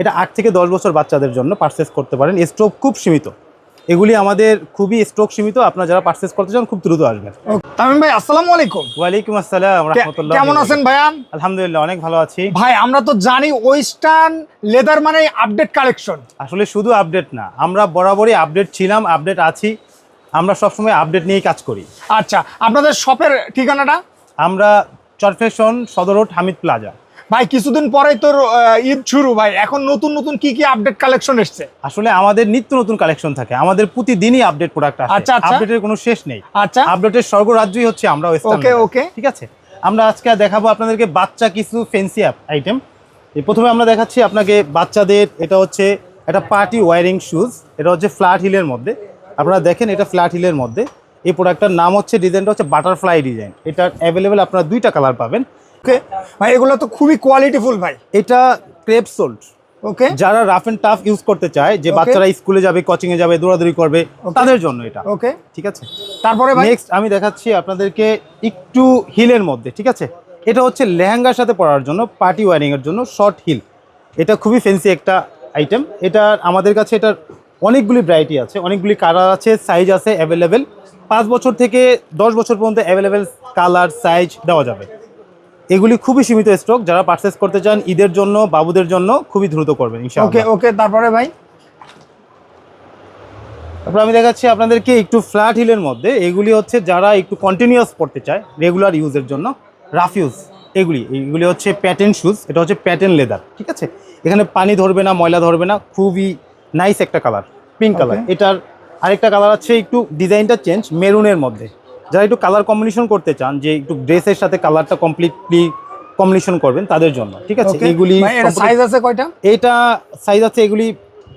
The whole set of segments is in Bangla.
এটা আট থেকে দশ বছর বাচ্চাদের জন্য পারচেস করতে পারেন। স্ট্রোক খুব সীমিত। এগুলি আমাদের খুবই স্ট্রোক সীমিত। আপনারা যারা পারচেস করতে চান খুব দ্রুত আসবেন। তামিম ভাই আসসালামু আলাইকুম। ওয়ালাইকুম আসসালাম রহমতুল্লাহ কেমন আছেন ভাইয়ান আলহামদুলিল্লাহ অনেক ভালো আছি। ভাই আমরা তো জানি ওয়েস্টার্ন লেদার মানে আপডেট কালেকশন আসলে শুধু আপডেট না আমরা বরাবরই আপডেট ছিলাম আপডেট আছি। আমরা সবসময় আপডেট নিয়েই কাজ করি। আচ্ছা আপনাদের শপের ঠিকানাটা? আমরা চরফেশন সদর রোড হামিদ প্লাজা। ভাই কিছুদিন পরেই তোর ঈদ শুরু ভাই। এখন নতুন নতুন কি কি আপডেট কালেকশন এসছে? আসলে আমাদের নিত্য নতুন কালেকশন থাকে। আমাদের প্রতিদিনই আপডেট প্রোডাক্ট আসে। আচ্ছা, আচ্ছা। আপডেটের কোনো শেষ নেই। আচ্ছা। আপডেটের স্বর্গরাজ্যই হচ্ছে আমরা ওকে ওকে ঠিক আছে? আমরা আজকে দেখাবো আপনাদেরকে বাচ্চা কিছু ফেন্সি আইটেম প্রথমে আমরা দেখাচ্ছি আপনাকে বাচ্চাদের এটা হচ্ছে একটা পার্টি ওয়ারিং শুজ এটা হচ্ছে ফ্ল্যাট হিলের মধ্যে। আপনারা দেখেন এটা ফ্ল্যাট হিলের মধ্যে। এই প্রোডাক্টটার নাম হচ্ছে ডিজাইনটা হচ্ছে বাটারফ্লাই ডিজাইন এটা অ্যাভেলেবেল আপনারা দুইটা কালার পাবেন। ওকে ভাই এগুলো তো খুবই কোয়ালিটিফুল ভাই। এটা ক্রেপ সোল্ড ওকে যারা রাফ এন্ড টাফ ইউজ করতে চায় যে বাচ্চারা স্কুলে যাবে কোচিং এ যাবে দৌড়াদৌড়ি করবে তাদের জন্য এটা। ওকে ঠিক আছে? তারপরে নেক্সট আমি দেখাচ্ছি আপনাদেরকে একটু হিলের মধ্যে ঠিক আছে? এটা হচ্ছে লেহেঙ্গার সাথে পরার জন্য পার্টি ওয়ারিং এর জন্য শর্ট হিল এটা খুবই ফেন্সি একটা আইটেম এটা আমাদের কাছে এটার অনেকগুলি ভ্যারাইটি আছে অনেকগুলি কালার আছে সাইজ আছে অ্যাভেলেবেল পাঁচ বছর থেকে দশ বছর পর্যন্ত অ্যাভেলেবেল কালার সাইজ দেওয়া যাবে। এগুলি খুবই সীমিত স্টক যারা পারচেস করতে চান ঈদের জন্য বাবুদের জন্য খুবই দ্রুত করবেন ওকে ওকে তারপরে ভাই? তারপর আমি দেখাচ্ছি আপনাদেরকে একটু ফ্ল্যাট হিলের মধ্যে এগুলি হচ্ছে যারা একটু কন্টিনিউয়াস পড়তে চায় রেগুলার ইউজের জন্য রাফ ইউজ এগুলি এগুলি হচ্ছে প্যাটেন শুজ এটা হচ্ছে প্যাটেন লেদার ঠিক আছে? এখানে পানি ধরবে না ময়লা ধরবে না খুবই নাইস একটা কালার পিঙ্ক কালার. এটার আরেকটা কালার আছে একটু ডিজাইনটা চেঞ্জ মেরুনের মধ্যে। যারা একটু কালার কম্বিনেশন করতে চান যে একটু ড্রেসের সাথে কালারটা কমপ্লিটলি কম্বিনেশন করবেন তাদের জন্য ঠিক আছে? এগুলি সাইজ আছে কয়টা? এটা সাইজ আছে এগুলি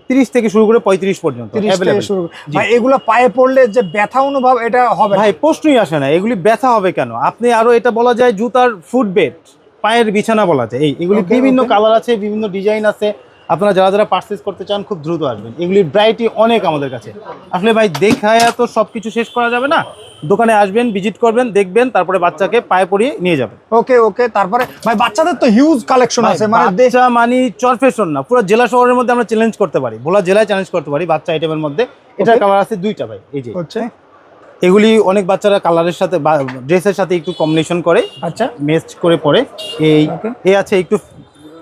তিরিশ থেকে শুরু করে পঁয়ত্রিশ পর্যন্ত 30। ভাই এগুলো পায়ে পড়লে যে ব্যথা অনুভব এটা হবে? ভাই প্রশ্নই আসে না এগুলি ব্যথা হবে কেন? আপনি আরও এটা বলা যায় জুতার ফুট বেড পায়ের বিছানা বলা যায়। এই এগুলি বিভিন্ন কালার আছে বিভিন্ন ডিজাইন আছে আপনারা যারা যারা পার্সেস করতে চান খুব দ্রুত আসবেন। এগুলির ব্রাইটি অনেক আমাদের কাছে। আসলে ভাই দেখায় তো সব কিছু শেষ করা যাবে না? দোকানে আসবেন ভিজিট করবেন দেখবেন তারপরে বাচ্চাকে পায়ে পরিয়ে নিয়ে যাবেন। ওকে ওকে তারপরে ভাই বাচ্চাদের তো হিউজ কালেকশন আছে মানে দেশ মানি চরফেশন না। পুরো জেলা শহরের মধ্যে আমরা চ্যালেঞ্জ করতে পারি। ভোলা জেলায় চ্যালেঞ্জ করতে পারি বাচ্চা আইটেমের মধ্যে। এটার Okay. কালার আছে দুইটা ভাই এই যে। হচ্ছে? এগুলি অনেক বাচ্চারা কালারের সাথে ড্রেসের সাথে একটু কম্বিনেশন করে আচ্ছা। মেস্ট করে পরে। এই এ আছে একটু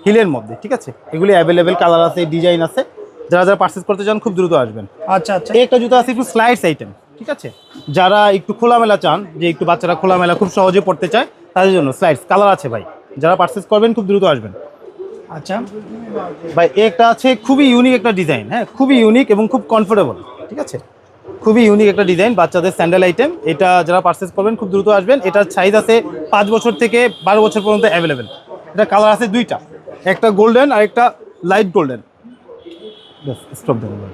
হিলের মধ্যে ঠিক আছে? এগুলি অ্যাভেলেবেল কালার আছে ডিজাইন আছে। যারা যারা পারচেস করতে চান খুব দ্রুত আসবেন। আচ্ছা আচ্ছা। একটা জুতো আছে একটু স্লাইডস আইটেম ঠিক আছে? যারা একটু খোলামেলা চান যে একটু বাচ্চারা খোলামেলা খুব সহজে পড়তে চায় তাদের জন্য স্লাইডস কালার আছে ভাই। যারা পারচেস করবেন খুব দ্রুত আসবেন। আচ্ছা। ভাই একটা আছে খুবই ইউনিক একটা ডিজাইন হ্যাঁ? খুবই ইউনিক এবং খুব কমফোর্টেবল ঠিক আছে? খুবই ইউনিক একটা ডিজাইন বাচ্চাদের স্যান্ডেল আইটেম এটা যারা পারচেস করবেন খুব দ্রুত আসবেন। এটার সাইজ আছে পাঁচ বছর থেকে বারো বছর পর্যন্ত অ্যাভেলেবেল এটা কালার আছে দুইটা। একটা গোল্ডেন আর একটা লাইট গোল্ডেন স্টপ দেবেন